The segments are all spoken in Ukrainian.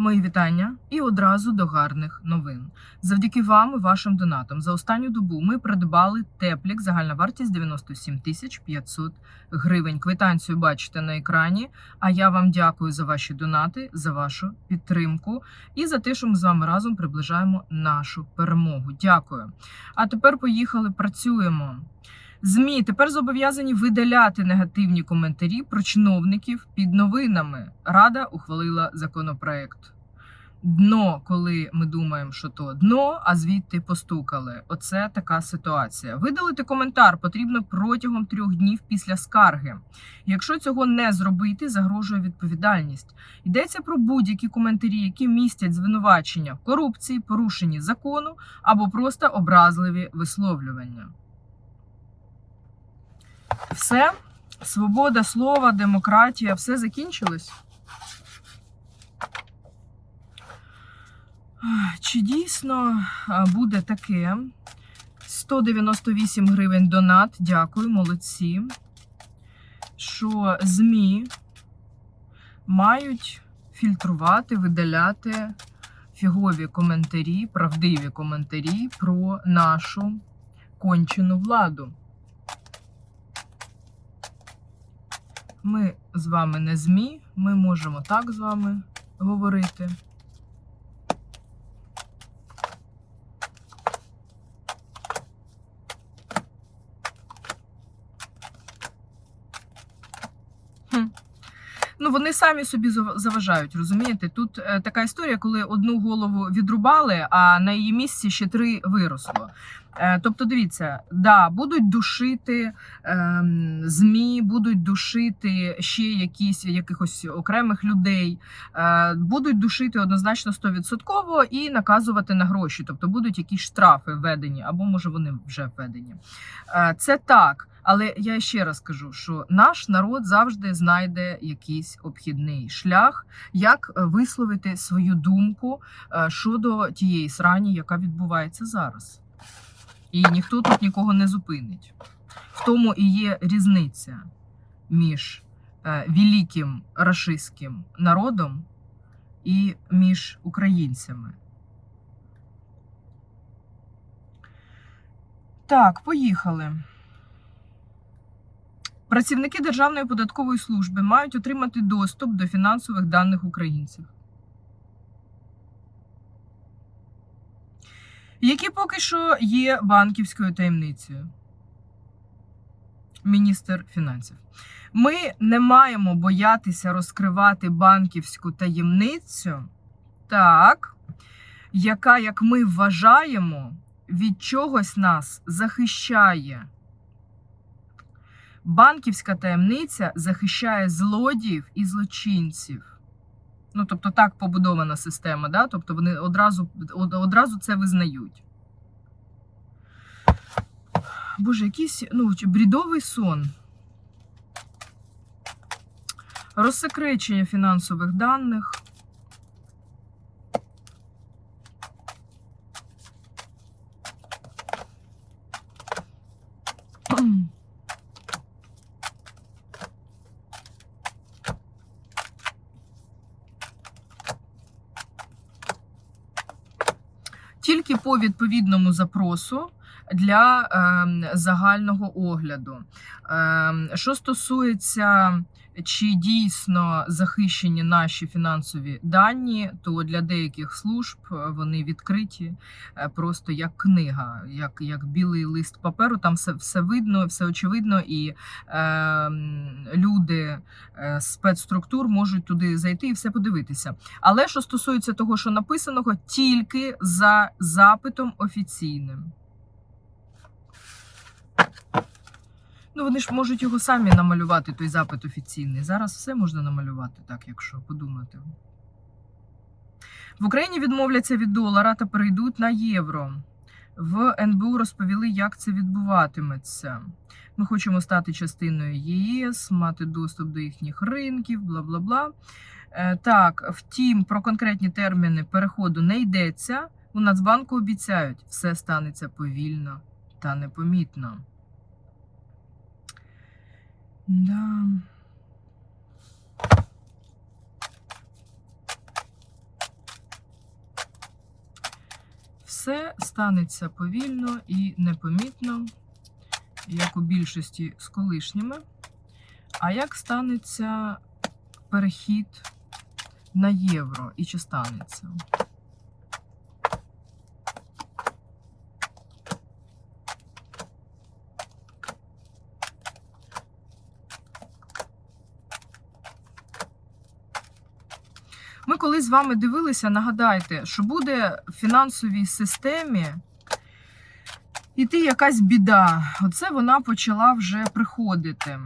Мої вітання і одразу до гарних новин. Завдяки вам і вашим донатам за останню добу ми придбали теплік, загальна вартість 97 тисяч 500 гривень. Квитанцію бачите на екрані. А я вам дякую за ваші донати, за вашу підтримку і за те, що ми з вами разом приближаємо нашу перемогу. Дякую. А тепер поїхали, працюємо. ЗМІ тепер зобов'язані видаляти негативні коментарі про чиновників під новинами. Рада ухвалила законопроект. Дно, коли ми думаємо, що то дно, а звідти постукали. Оце така ситуація. Видалити коментар потрібно протягом трьох днів після скарги. Якщо цього не зробити, загрожує відповідальність. Йдеться про будь-які коментарі, які містять звинувачення в корупції, порушенні закону або просто образливі висловлювання. Все, свобода слова, демократія, все закінчилось. Чи дійсно буде таке? 198 гривень донат. Дякую, молодці. Що ЗМІ мають фільтрувати, видаляти фігові коментарі, правдиві коментарі про нашу кончену владу. Ми з вами не ЗМІ, ми можемо так з вами говорити. Ну, вони самі собі зав- заважають, розумієте? Тут е, така історія, коли одну голову відрубали, а на її місці ще три виросло. Е, тобто, дивіться, да, будуть душити ем, ЗМІ, будуть душити ще якісь якихось окремих людей, е, будуть душити однозначно 100% і наказувати на гроші. Тобто будуть якісь штрафи введені, або може вони вже введені. Е, це так. Але я ще раз кажу, що наш народ завжди знайде якийсь обхідний шлях, як висловити свою думку щодо тієї срані, яка відбувається зараз. І ніхто тут нікого не зупинить. В тому і є різниця між е, великим рашистським народом і між українцями. Так, поїхали. Працівники Державної податкової служби мають отримати доступ до фінансових даних українців. Які поки що є банківською таємницею. Міністр фінансів. Ми не маємо боятися розкривати банківську таємницю, так, яка, як ми вважаємо, від чогось нас захищає. Банківська таємниця захищає злодіїв і злочинців. Ну, тобто, так побудована система, да? тобто вони одразу, одразу це визнають. Боже, якийсь ну, брідовий сон. Розсекречення фінансових даних. Тільки по відповідному запросу для ем, загального огляду. Ем, що стосується чи дійсно захищені наші фінансові дані, то для деяких служб е, вони відкриті е, просто як книга, як, як білий лист паперу. Там все, все видно, все очевидно, і ем, люди е, спецструктур можуть туди зайти і все подивитися. Але що стосується того, що написаного, тільки за запитом офіційним. Ну, вони ж можуть його самі намалювати, той запит офіційний. Зараз все можна намалювати, так, якщо подумати. В Україні відмовляться від долара та перейдуть на євро. В НБУ розповіли, як це відбуватиметься. Ми хочемо стати частиною ЄС, мати доступ до їхніх ринків, бла бла бла. Е, Так, втім, про конкретні терміни переходу не йдеться. У Нацбанку обіцяють, все станеться повільно та непомітно. Да. Все станеться повільно і непомітно, як у більшості з колишніми. А як станеться перехід на євро і чи станеться? З вами дивилися, нагадайте, що буде в фінансовій системі іти якась біда. Оце вона почала вже приходити.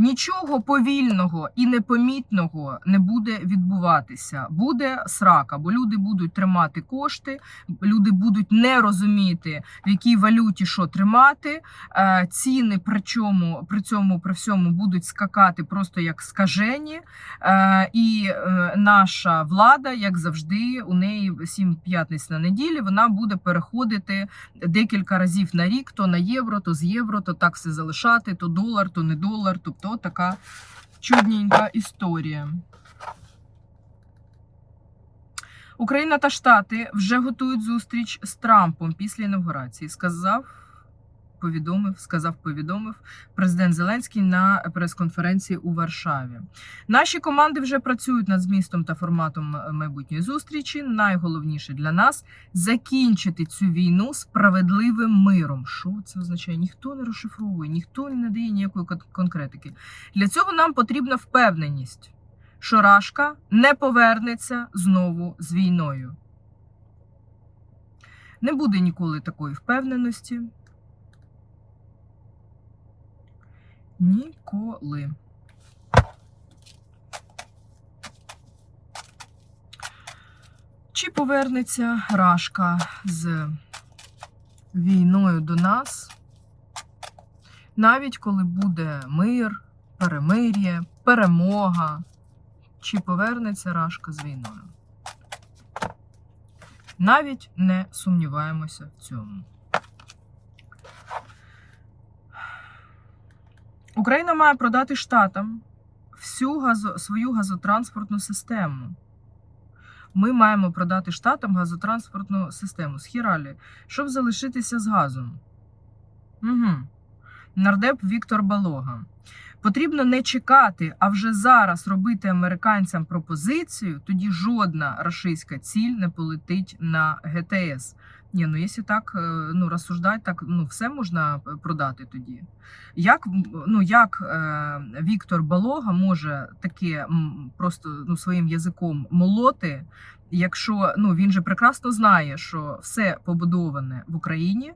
Нічого повільного і непомітного не буде відбуватися. Буде срака, бо люди будуть тримати кошти, люди будуть не розуміти, в якій валюті що тримати. Е, Ціни при чому при цьому при всьому будуть скакати просто як скажені. Е, І е, наша влада, як завжди, у неї сім п'ятниць на неділі, вона буде переходити декілька разів на рік, то на євро, то з євро, то так все залишати, то долар, то не долар. Тобто така чудненька історія. Україна та Штати вже готують зустріч з Трампом після інавгурації. Сказав, повідомив, сказав, повідомив президент Зеленський на прес-конференції у Варшаві. Наші команди вже працюють над змістом та форматом майбутньої зустрічі. Найголовніше для нас закінчити цю війну справедливим миром. Що це означає? Ніхто не розшифровує, ніхто не надає ніякої конкретики. Для цього нам потрібна впевненість, що Рашка не повернеться знову з війною. Не буде ніколи такої впевненості. Ніколи. Чи повернеться Рашка з війною до нас, навіть коли буде мир, перемир'я, перемога, чи повернеться Рашка з війною? Навіть не сумніваємося в цьому. Україна має продати штатам всю газо, свою газотранспортну систему. Ми маємо продати штатам газотранспортну систему з Хіралі, щоб залишитися з газом. Угу. Нардеп Віктор Балога. Потрібно не чекати, а вже зараз робити американцям пропозицію, тоді жодна рашистська ціль не полетить на ГТС. Ні, ну якщо так е, ну, розсуждати, так ну все можна е, продати тоді. Як, ну, як е, Віктор Балога може таке просто ну, своїм язиком молоти, якщо ну, він же прекрасно знає, що все побудоване в Україні,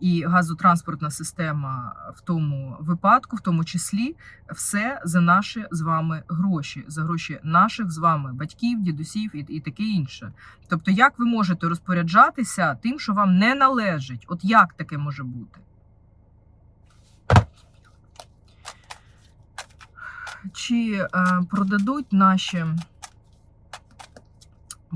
і газотранспортна система в тому випадку, в тому числі, все за наші з вами гроші, за гроші наших з вами батьків, дідусів і, і таке інше. Тобто, як ви можете розпоряджатися тим, що вам не належить? От як таке може бути? Чи е, продадуть наші.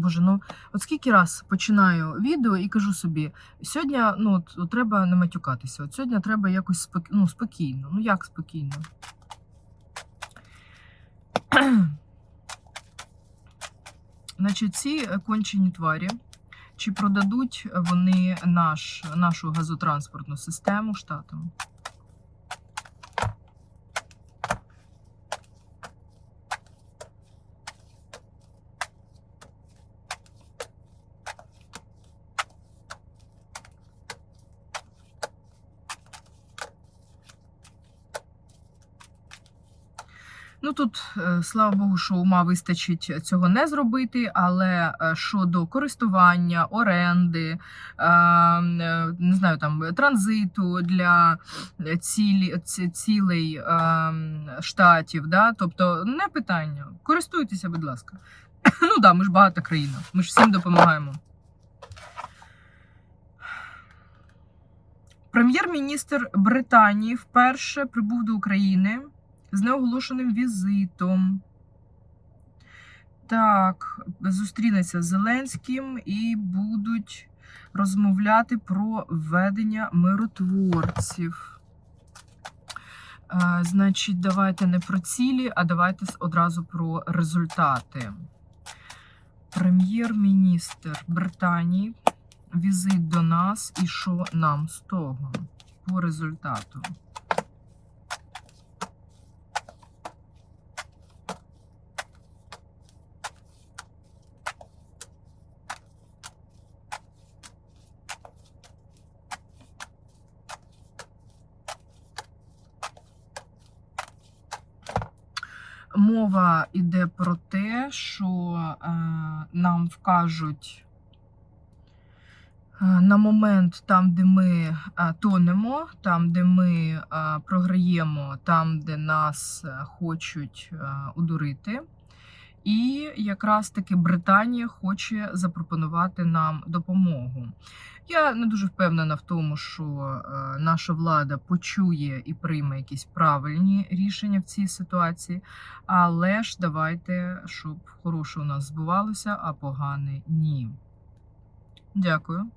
Боже, ну от скільки раз починаю відео і кажу собі, сьогодні ну, от, от треба не матюкатися. От сьогодні треба якось спок... ну, спокійно. Ну як спокійно? Значить, ці кончені тварі, чи продадуть вони наш, нашу газотранспортну систему штатам? Ну тут, е, слава Богу, що ума вистачить цього не зробити, але е, щодо користування, оренди, е, не знаю, там транзиту для цілі, цілей штатів, да? тобто не питання. Користуйтеся, будь ласка. Ну да, ми ж багата країна, ми ж всім допомагаємо. Прем'єр-міністр Британії вперше прибув до України з неоголошеним візитом. Так, зустрінеться з Зеленським і будуть розмовляти про введення миротворців. Значить, давайте не про цілі, а давайте одразу про результати. Прем'єр-міністр Британії візит до нас і що нам з того по результату. Мова йде про те, що е, нам вкажуть е, на момент там, де ми е, тонемо, там, де ми програємо, там, де нас хочуть удурити. І якраз таки Британія хоче запропонувати нам допомогу. Я не дуже впевнена в тому, що е, наша влада почує і прийме якісь правильні рішення в цій ситуації. Але ж давайте, щоб хороше у нас збувалося, а погане ні. Дякую.